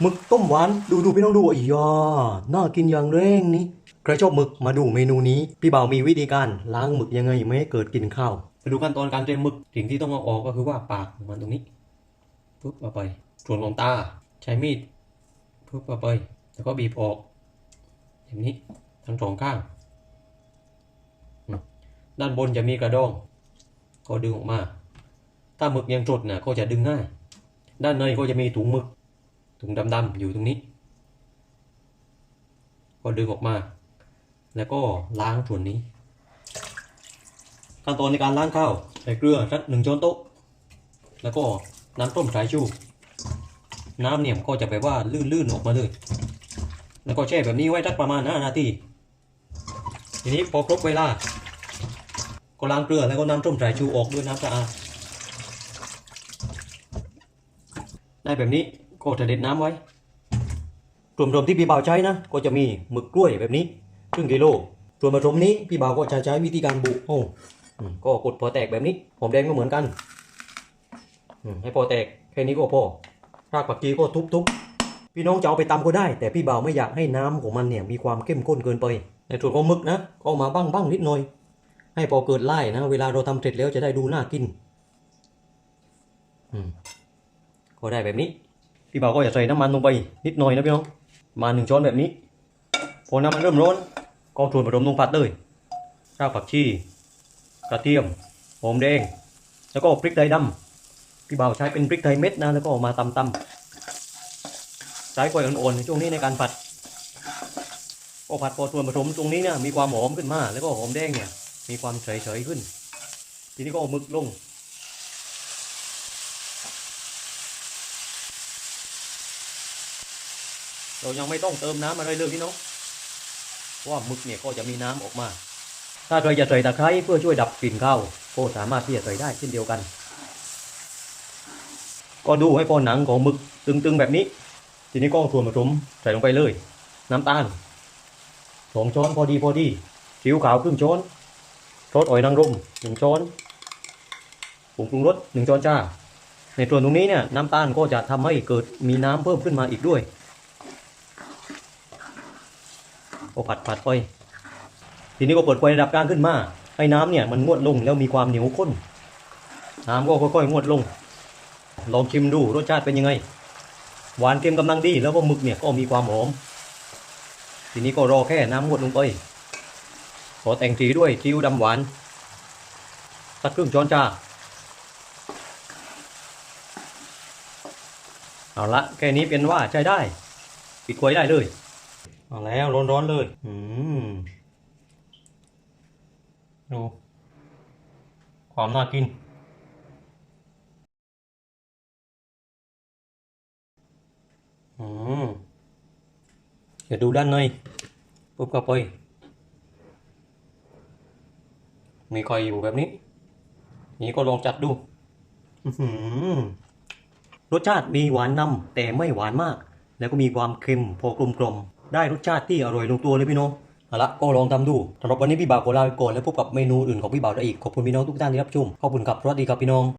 หมึกต้มหวาน ดูดูพี่น้องดูอียอน่ากินอย่างแรงนี่ใครชอบหมึกมาดูเมนูนี้ พี่บ่าวมีวิธีการล้างหมึกยังไงไม่ให้เกิดกลิ่นข้าวมาดูขั้นตอนการเตรียมหมึกสิ่งที่ต้องเอาออกก็คือว่าปากของมันตรงนี้ปุ๊บเอาไป ส่วนของตาใช้มีดปุ๊บเอาไป แล้วก็บีบออกอย่างนี้ทั้งสองข้าง ด้านบนจะมีกระดอง ก็ดึงออกมา ถ้าหมึกยังสดนะก็จะดึงง่าย ด้านในก็จะมีถุงหมึก ถุงดำๆอยู่ตรงนี้ ก็ดึงออกมา แล้วก็ล้างส่วนนี้ ขั้นตอนในการล้างข้าวใส่เกลือสักหนึ่งช้อนโต๊ะ แล้วก็น้ำต้มสายชู น้ำเนี่ยก็จะแบบว่าลื่นๆออกมาเลย แล้วก็แช่แบบนี้ไว้สักประมาณ5นาที ทีนี้พอครบเวลา ก็ล้างเกลือแล้วก็น้ำต้มสายชูออกด้วยน้ำสะอาดได้แบบนี้ ก็จะเด็ดน้ำไว้ส่วนผสมที่พี่บ่าวใช้นะ ก็จะมีหมึกกล้วยแบบนี้ครึ่งกิโลส่วนผสมนี้พี่บ่าวก็จะใช้วิธีการบุโอ้ก็กดพอแตกแบบนี้หอมแดงก็เหมือนกันให้พอแตกแค่นี้ก็พอรากผักชีก็ทุบๆพี่น้องจะเอาไปตำก็ได้ แต่พี่บ่าวไม่อยากให้น้ำของมันเนี่ยมีความเข้มข้นเกินไป ในส่วนของหมึกนะก็มาบ้างๆนิดหน่อย ให้พอเกิดไล่นะ เวลาเราทำเสร็จแล้วจะได้ดูน่ากินอืมก็ได้แบบนี้ พี่บ่าวก็จะใส่น้ำมันลงไปนิดหน่อยนะพี่น้องมาหนึ่งช้อนแบบนี้ พอน้ำมันเริ่มร้อนก็ส่วนผสมลงผัดเลยรากผักชีกระเทียมหอมแดง แล้วก็พริกไทยดำพี่บ่าวใช้เป็นพริกไทยเม็ดนะแล้วก็เอามาตำตำใช้ไฟอ่อนๆในช่วงนี้ในการผัดก็ผัดพอส่วนผสมตรงนี้เนี่ยมีความหอมขึ้นมา แล้วก็หอมแดงเนี่ยมีความเฉยๆขึ้น ทีนี้ก็เอาหมึกลง เรายังไม่ต้องเติมน้ำอะไรเลยพี่น้องเพราะว่าหมึกเนี่ยก็จะมีน้ำออกมา ถ้าใครจะใส่ตะไคร้เพื่อช่วยดับกลิ่นข้าวก็สามารถที่จะใส่ได้เช่นเดียวกัน ก็ดูให้พอหนังของหมึกตึงๆแบบนี้ ทีนี้ก็ส่วนผสมใส่ลงไปเลย น้ำตาลสองช้อนพอดีพอดีซีอิ๊วขาวครึ่งช้อนซอสอ่อยนางรมหนึ่งช้อนผงปรุงรสหนึ่งช้อนชาในส่วนตรงนี้เนี่ยน้ำตาลก็จะทำให้เกิดมีน้ำเพิ่มขึ้นมาอีกด้วย ก็ผัดผัดไปทีนี้ก็เปิดไฟระดับกลางขึ้นมาให้น้ำเนี่ยมันงวดลงแล้วมีความเหนียวข้นน้ำก็ค่อยๆงวดลง ลองชิมดูรสชาติเป็นยังไง หวานเค็มกำลังดีแล้วก็หมึกเนี่ยก็มีความหอม ทีนี้ก็รอแค่น้ำงวดลงไปขอแต่งสีด้วยซีอิ๊วดำหวานสักครึ่งช้อนชาเอาละแค่นี้เป็นว่าใช้ได้ ปิดไว้ได้เลย เอาแล้วร้อนๆเลย อืม ดู ความน่ากิน อืม เดี๋ยวดูด้านในปุ๊บเข้าไป มีไข่อยู่แบบนี้ นี่ก็ลองจัดดูอื้อหือรสชาติมีหวานนำแต่ไม่หวานมาก แล้วก็มีความเค็มพอกลมกลม ได้รสชาติที่อร่อยลงตัวเลยพี่น้องเอาละก็ลองทำดูสำหรับวันนี้พี่บ่าวขอลาไปก่อนแล้วพบกับเมนูอื่นของพี่บ่าวได้อีกขอบคุณพี่น้องทุกท่านที่รับชมขอบคุณครับสวัสดีครับพี่น้อง